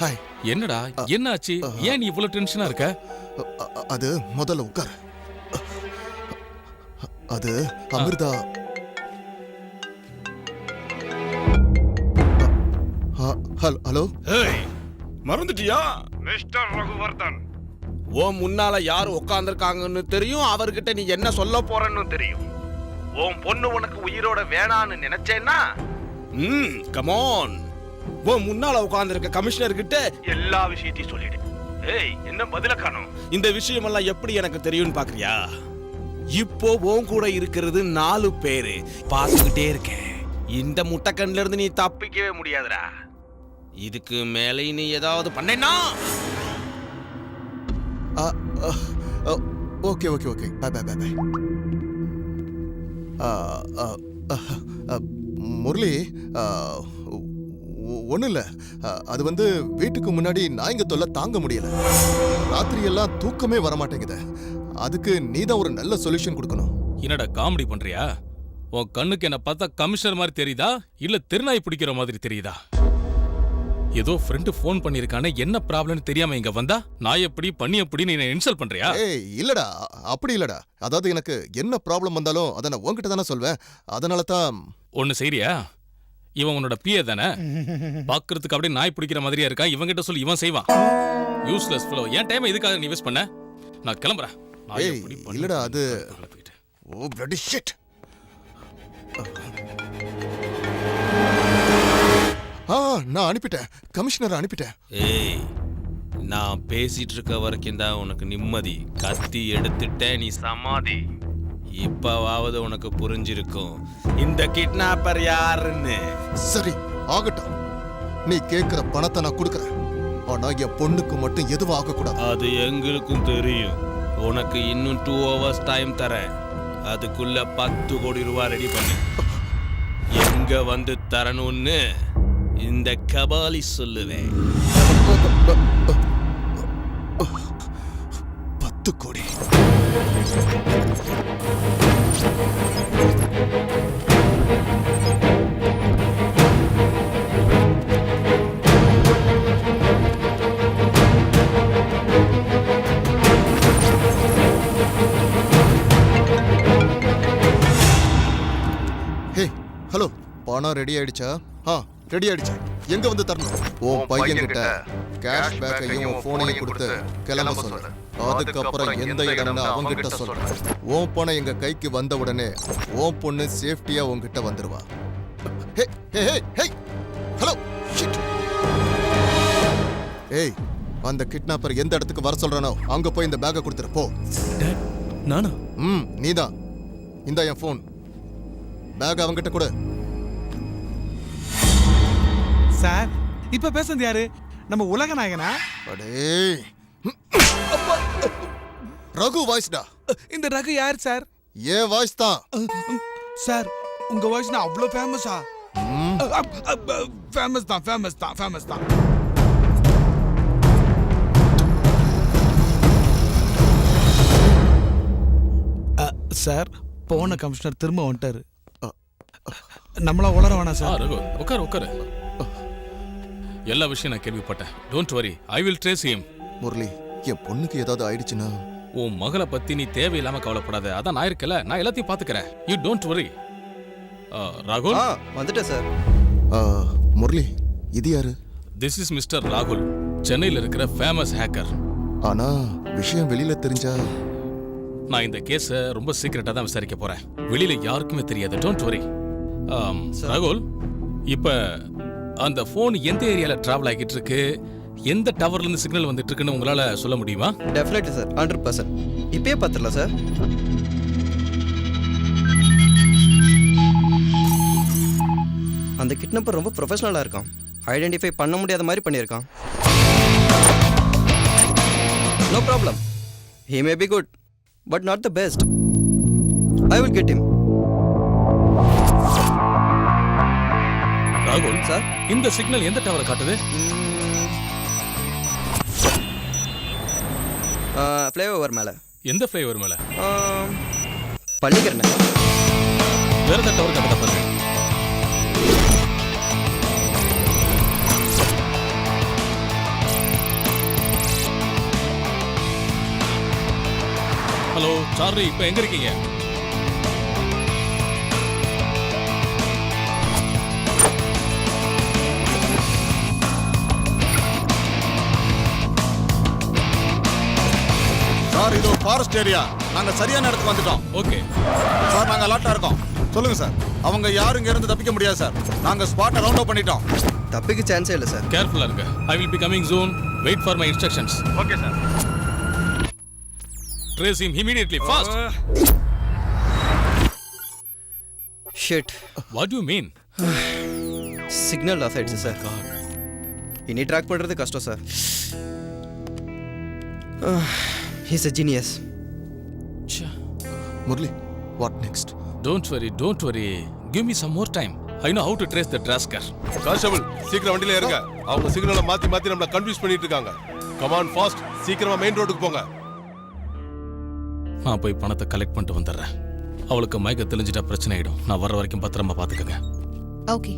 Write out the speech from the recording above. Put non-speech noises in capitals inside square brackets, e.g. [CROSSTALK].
Hi என்னடா? என்ன ஆச்சு ஏன் நீ இவ்வளவு டென்ஷனா இருக்க? அது முதல்ல உட்கார். அது அமிர்தா. ஹல்- ஹலோ? ஏய் மறந்துட்டியா? மிஸ்டர் ரகுவர்தன். ஓ முன்னால யார் உட்கார்ந்திருக்காங்கன்னு தெரியும் அவர்கிட்ட நீ என்ன சொல்ல போறன்னு தெரியும். உன் பொண்ணு உனக்கு உயிரோட வேணான்னு நினைச்சேன்னா? ம் கமான் உன் முன்னால உட்கார்ந்திருக்க கமிஷனர் கிட்ட எல்லா விஷயத்தையும் சொல்லிடு. ஏய் என்ன பதில காணோம்? இந்த விஷயமெல்லாம் எப்படி எனக்கு தெரியும்னு பாக்குறியா? இப்போ உன் கூட இருக்கிறது நாலு பேரு. பார்த்துக்கிட்டே இருக்கேன். இந்த முட்டைக்கண்ல இருந்து நீ தப்பிக்கவே முடியாதுடா. இதுக்கு மேலே நீ ஏதாவது பண்ணேன்னா? Okay okay okay. Bye bye bye bye Murali ஒன்றும் இல்லை அது வந்து வீட்டுக்கு முன்னாடி நாய்ங்க தொல்லை தாங்க முடியல. ராத்திரி எல்லாம் தூக்கமே வர மாட்டேங்குது அதுக்கு நீ தான் ஒரு நல்ல சொல்யூஷன் கொடுக்கணும். என்னடா காமெடி பண்றியா? உன் கண்ணுக்கு என்ன பார்த்தா கமிஷனர் மாதிரி தெரியுதா? இல்ல திருநாய் பிடிக்கிற மாதிரி தெரியுதா? ஏதோ ஃப்ரெண்டு ஃபோன் பண்ணிருக்கானே என்ன ப்ராப்ளம்னு தெரியாம இங்க வந்தா? நான் எப்படி பண்ணி எப்படி நீ இன்சல்ட் பண்றியா? ஏய் இல்லடா. அப்படி இல்லடா. அதாவது எனக்கு என்ன ப்ராப்ளம் வந்தாலும் அதை நான் உன்கிட்ட தானே சொல்வேன். அதனால தான் ஒன்னு செய்றியா? இவன் உன்னோட பிஏ தானே? [LAUGHS] பாக்குறதுக்கு அப்படியே நாய் பிடிக்கிற மாதிரியா இருக்கா? இவன்கிட்ட சொல்லி இவன் செய்வான். யூஸ்லெஸ் ஃபுல்லோ என் டைம் எதுக்காக நீ வேஸ்ட் பண்ண? நான் கிளம்புறேன். நாயை ஏய், பிடி, பண்ணு, இல்லடா, அது- கிளப்பிட்டு. ஓ பிளடி ஷிட் ஆ நான் அனுப்பிட்டேன். கமிஷனர் அனுப்பிட்டேன். ஏய் நான் பேசிட்டு இருக்க வரைக்கும் தான் உனக்கு நிம்மதி. கத்தி எடுத்துட்ட நீ சமாதி. இப்பவாவது உனக்கு புரிஞ்சிருக்கும். இந்த கிட்னாப்பர் யாருன்னு? சரி ஆகட்டும். நீ கேக்குற பணத்தை நான் கொடுக்கறேன். ஆனா என் பொண்ணுக்கு மட்டும் எதுவும் ஆகக்கூடாது. அது எங்களுக்கும் தெரியும். உனக்கு இன்னும் டூ ஹவர்ஸ் டைம் தரேன். அதுக்குள்ள பத்து கோடி ரூபாய் ரெடி பண்ணு. எங்க வந்து தரணும்னு இந்த கபாலி சொல்லுவேன். பத்து கோடி. Hey hello. பணம் ரெடி ஆயிடுச்சா? ஆ ரெடி ஆயிடுச்சு. எங்க வந்து தரணும்? உன் பையன் கிட்ட கேஷ் பேக்கையும் போனையும் கொடுத்து கிளம்ப சொல்லு அதுக்கப்புறம் எந்த இடம்னு அவங்கிட்ட சொல்றேன் உன் பணம் எங்க கைக்கு வந்த உடனே உன் பொண்ணு சேஃப்டியா உன்கிட்ட வந்துருவா. ஹே ஹே ஹே ஹே. ஹலோ ஷிட் ஏய் அந்த கிட்னாப்பர் எந்த இடத்துக்கு வர சொல்றானோ அங்க போய் இந்த பேக்கை கொடுத்துரு போ. நானா? ம் நீதான். இந்த என் ஃபோன் பேக் அவங்கிட்ட கொடு. சார் இப்ப பேசுனது யாரு? நம்ம உலக நாயகனா? அடே ரகு வாய்ஸ்டா இந்த ரகு யார் சார்? ஏன் வாய்ஸ் தான். சார் உங்க வாய்ஸ் நான் அவ்வளோ ஃபேமஸா ஃபேமஸ் தான் ஃபேமஸ் தான் ஃபேமஸ் தான். சார் போன கமிஷனர் திரும்ப வந்துட்டாரு. நம்மளா உளர வேணாம் சார். ரகு உட்காரு உட்காரு. எல்லா விஷயம் நான் கேள்விப்பட்டேன். Don't worry I will trace him. Murali என் பொண்ணுக்கு ஏதாவது ஆயிடுச்சுன்னா? உன் மகளை பத்தி நீ தேவையில்லாம கவலைப்படாத. அதான் நான் இருக்கல நான் எல்லாத்தையும் பாத்துக்கிறேன் யூ டோன்ட் வரி ராகுல்? ஆ வந்துட்டேன் சார். ஆ, முரளி இது யாரு? திஸ் இஸ் மிஸ்டர் ராகுல் சென்னையில் இருக்கிற ஃபேமஸ் ஹேக்கர் ஆனா விஷயம் வெளியில தெரிஞ்சா? நான் இந்த கேஸை ரொம்ப சீக்கிரட்டா தான் விசாரிக்க போறேன். வெளியில யாருக்குமே தெரியாது. டோன்ட் வரி ராகுல் இப்ப அந்த ஃபோன் எந்த ஏரியால டிராவல் ஆகிட்டு இருக்கு எந்த டவர்ல இருந்து சிக்னல் வந்துட்டு இருக்குன்னு உங்களால சொல்ல முடியுமா? டெஃபினெட்லி சார் ஹண்ட்ரட் பர்சன்ட் இப்பயே பார்த்துடலாம் சார் அந்த கிட்னப்பர் ரொம்ப ப்ரொஃபஷனலாக இருக்கான். ஐடென்டிஃபை பண்ண முடியாத மாதிரி பண்ணியிருக்கான். No problem he may be good but not the best I will get him. ராகுல் சார்? இந்த சிக்னல் எந்த டவரை காட்டுது? ஃப்ளைஓவர் மேலே. எந்த ஃப்ளைஓவர் மேலே? பள்ளிக்கரணை. வேற ஏதாவது டவர் காட்டுதா பாருங்க. ஹலோ சார்லி இப்போ எங்கே இருக்கீங்க? சார் இது ஃபாரஸ்ட் ஏரியா நாங்க சரியான இடத்துக்கு வந்துட்டோம். ஓகே. சார் நாங்க அலர்ட்டா இருக்கோம். சொல்லுங்க சார். அவங்க யாரும் இங்க இருந்து தப்பிக்க முடியாது சார். நாங்க ஸ்பாட்டை ரவுண்ட் அப் பண்ணிட்டோம். தப்பிக்க சான்ஸே இல்லை சார். கேர்ஃபுல்லா இருங்க. I will be coming soon wait for my instructions okay sir trace him immediately fast. Shit what you mean signal off ஆயிடுச்சு சார் இனி ட்ராக் பண்ணுறது கஷ்டம் sir he's a genius Murali what next don't worry don't worry give me some more time I know how to trace the டிராஸ்கர் constable சீக்கிரம் வண்டியில இருங்க அவங்க சிக்னலை மாத்தி மாத்தி நம்மள கன்ஃபியூஸ் பண்ணிட்டு இருக்காங்க. கமான் ஃபாஸ்ட் சீக்கிரமா மெயின் ரோட்டுக்கு போங்க. நான் போய் பணத்தை கலெக்ட் பண்ணிட்டு வந்துடுறேன். அவளுக்கு மயக்க தெளிஞ்சிட்டா பிரச்சனை ஆயிடும். நான் வர்ற வரைக்கும் பத்திரமா பாத்துக்கங்க ஓகே